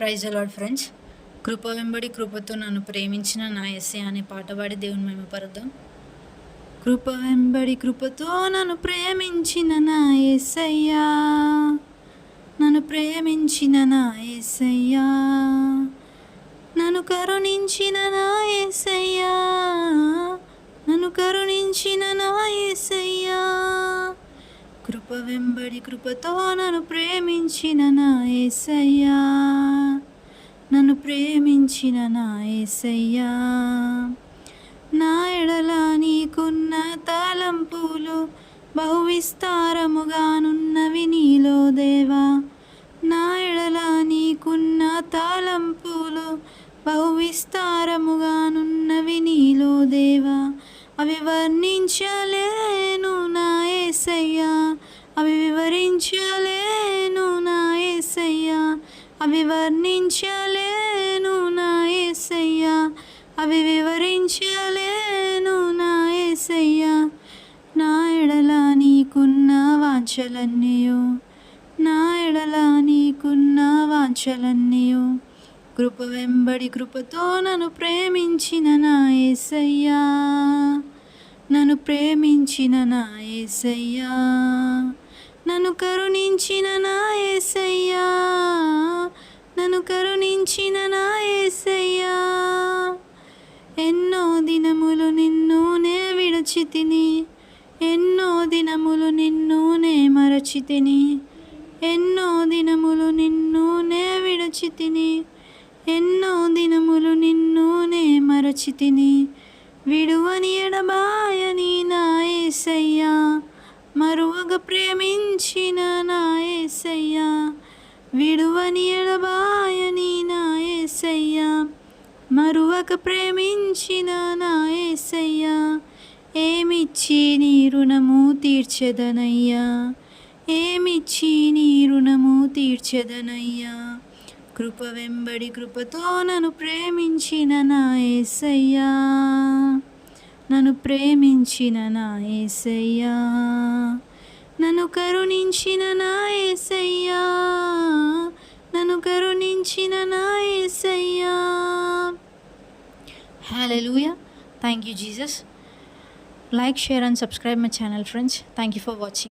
Praise అలాడ్ friends కృప వెంబడి కృపతో నన్ను ప్రేమించిన నా ఎస్ఏ అనే పాట పాడి దేవుని మేము పరదాం కృప వెంబడి కృపతో నన్ను ప్రేమించిన నా ఎస్ఐయా నన్ను ప్రేమించిన నా ఎస్ఐయా నన్ను కరుణించిన నా ఎస్ఐయా నన్ను కరుణించిన నా ఎస్ఐయా కృప వెంబడి కృపతో నన్ను ప్రేమించిన నా ఎస్ఐయా ప్రేమించిన నా నా ఎడల నీకున్న తలంపులు బహువిస్తారముగానున్నవి నీలో దేవా నా ఎడల నీకున్న తాళంపులు బహువిస్తారముగానున్నవి నీలో దేవా అవి వర్ణించలేను నా ఏసయ్యా అవి వివరించలేను నా ఏసయ్యా అవి వర్ణించలే అవి వివరించలేను నా ఏసయ్యా నా ఎడల నీకున్న వాంఛలన్నీయు నా ఎడల నీకున్న వాంఛలన్నీయు కృప వెంబడి కృపతో నన్ను ప్రేమించిన నా ఏసయ్యా నన్ను ప్రేమించిన నా ఏసయ్యా నన్ను కరుణించిన నా ఏసయ్యా నన్ను కరుణించిన నా తిని ఎన్నో దినములు నిన్నునే మరచితిని ఎన్నో దినములు నిన్నునే విడచితిని ఎన్నో దినములు నిన్నునే మరచితిని విడువని ఎడబాయని నా ఏసయ్యా మరువగ ప్రేమించిన నా ఏసయ్యా విడువని ఎడబాయని నా ఏసయ్యా మరువక ప్రేమించిన ఏమిచ్చి నీ రుణము తీర్చదనయ్యా ఏమిచ్చి నీ రుణము తీర్చదనయ్యా కృప వెంబడి కృపతో నన్ను ప్రేమించిన నా ఏసయ్యా నన్ను ప్రేమించిన నా ఏసయ్యా నన్ను కరుణించిన నా ఏసయ్యా నన్ను కరుణించిన నా ఏసయ్యా hello thank you Jesus Like, share and subscribe my channel, friends. Thank you for watching.